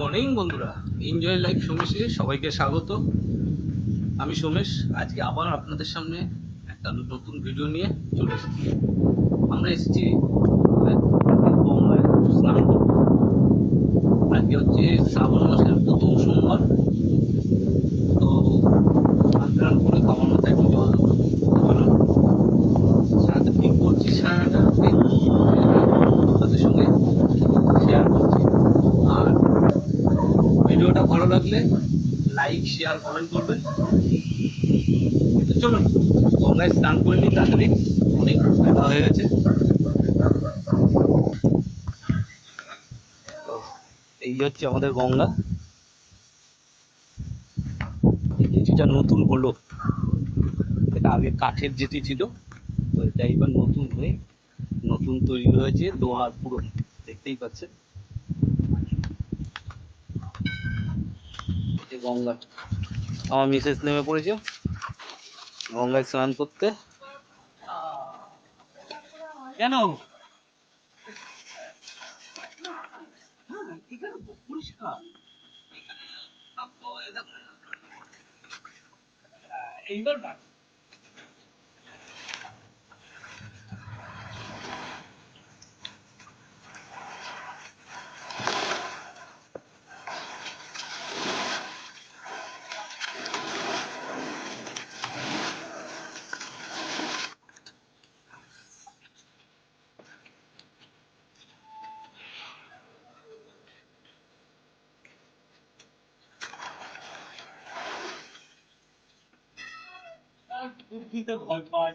Morning বন্ধুরা। Enjoy life সোমেশে সবাইকে স্বাগত। আমি সোমেশ। আজকে আবার আপনাদের সামনে একটা নতুন ভিডিও নিয়ে চলে এসেছি। আমরা এসেছি গঙ্গায় স্নান করতে। আজকে হচ্ছে শ্রাবণ মাসের প্রথম সোমবার তো স্নান টান করে খাবার মাথায় একটু জল ভালো সারাটা ঠিক করছি সারাটা আপনাদের সঙ্গে শেয়ার করছি আর ভিডিওটা ভালো লাগলে লাইক শেয়ার কমেন্ট করবেন। চলুন গঙ্গায় স্নান করে নিই, তাড়াতাড়ি। অনেক বেলা হয়ে গেছে। এই হচ্ছে আমাদের গঙ্গা। যেটা নতুন হলো, এটা আগে কাঠের যেটি ছিল, তো এটা এবার নতুন হয়ে নতুন তৈরি হয়েছে লোহার পুরো, দেখতেই পাচ্ছেন। এই যে আমার মিসেস নেমে পড়েছে। গঙ্গায় স্নান করতে। কেন? এইবার 你好 sư.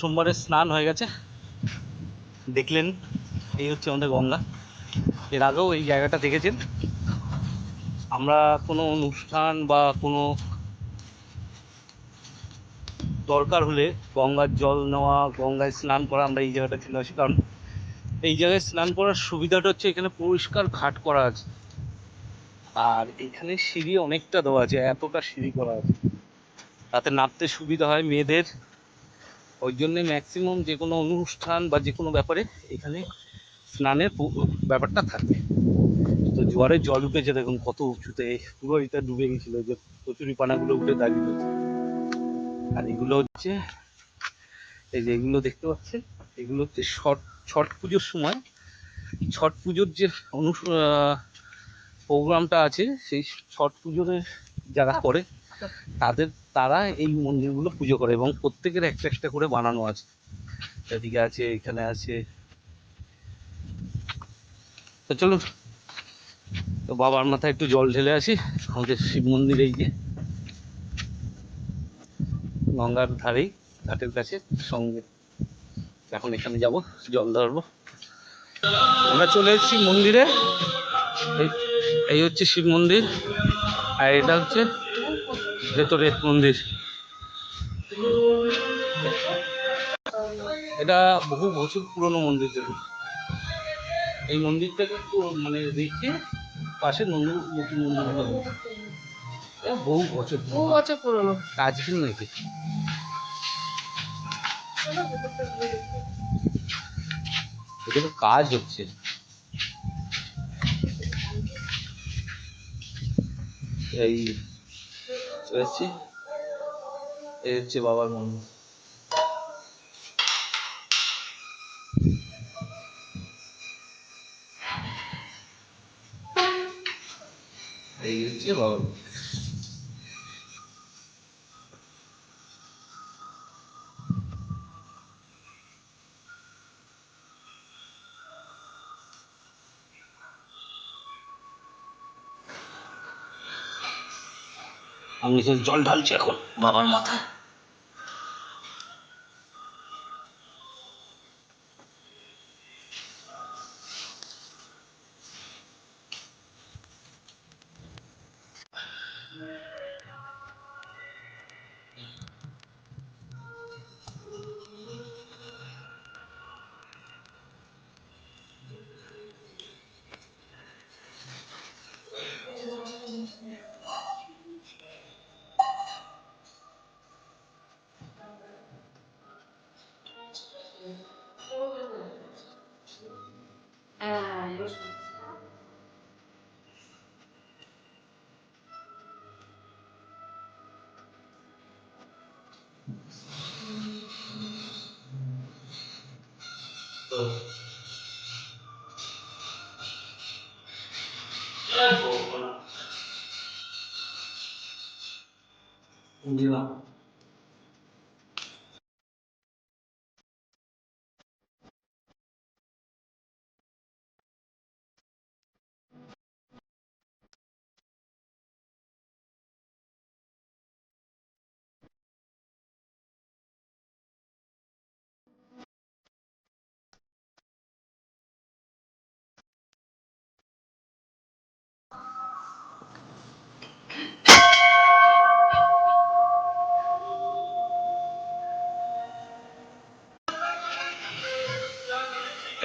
সোমবারে স্নান হয়ে গেছে। দেখলেন এই হচ্ছে আমাদের গঙ্গা। এর আগেও এই জায়গাটা দেখেছেন? আমরা কোনো অনুষ্ঠান বা কোনো দরকার হলে গঙ্গার জল নেওয়া, গঙ্গায় স্নান করা আমরা এই জায়গাটা চলে আসি কারণ এই জায়গায় স্নান করার সুবিধাটা হচ্ছে এখানে পরিষ্কার ঘাট করা আছে। আর এখানে সিঁড়ি অনেকটা দেওয়া আছে, এতটা সিঁড়ি করা আছে। তাতে নামতে সুবিধা হয় মেয়েদের। ওই জন্যে ম্যাক্সিমাম যে কোনো অনুষ্ঠান বা যে কোনো ব্যাপারে এখানে স্নানের ব্যাপারটা থাকে তো জোয়ারে জল উঠেছে, দেখুন কত উঁচুতে। পুরো এটা ডুবে গেছিল, যে কচুরি পানাগুলো উঠে দাঁড়িয়ে রয়েছে। আর এগুলো হচ্ছে, এই যে এগুলো দেখতে পাচ্ছেন, এগুলো হচ্ছে ছট ছট পুজোর সময়। ছট পুজোর যে অনু প্রোগ্রামটা আছে, সেই ছট পুজোর যারা করে, তাদের, তারা এই মন্দিরগুলো পুজো করে এবং প্রত্যেকের একটা একটা করে বানানো আছে। এদিকে আছে, এখানে আছে। তো চলুন তো বাবার মাথায় একটু জল ঢেলে আসি, আমাদের শিব মন্দির এই যে। গঙ্গার ধারেই, ঘাটের কাছে সঙ্গে। এখন এখানে যাব, জল ধরবো। আমরা চলে এসেছি মন্দিরে। এই হচ্ছে শিব মন্দির, আর এটা হচ্ছে ভেতরে মন্দির। এটা বহু বছর পুরনো মন্দির। এই মন্দিরটাকে মানে রেখে পাশে নন্দু নতুন মন্দির হলো বহু বছর বহু বছর পুরনো। কাজ কিন্তু নাকি? এখানে কাজ হচ্ছে। এই হচ্ছে এই হচ্ছে বাবার মন্দির। এই হচ্ছে বাবার মন্দির। আমি সে জল ঢালছি এখন বাবার মাথায়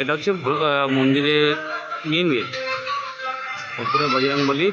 এটা হচ্ছে মন্দিরের মেন গেট বজরং বলি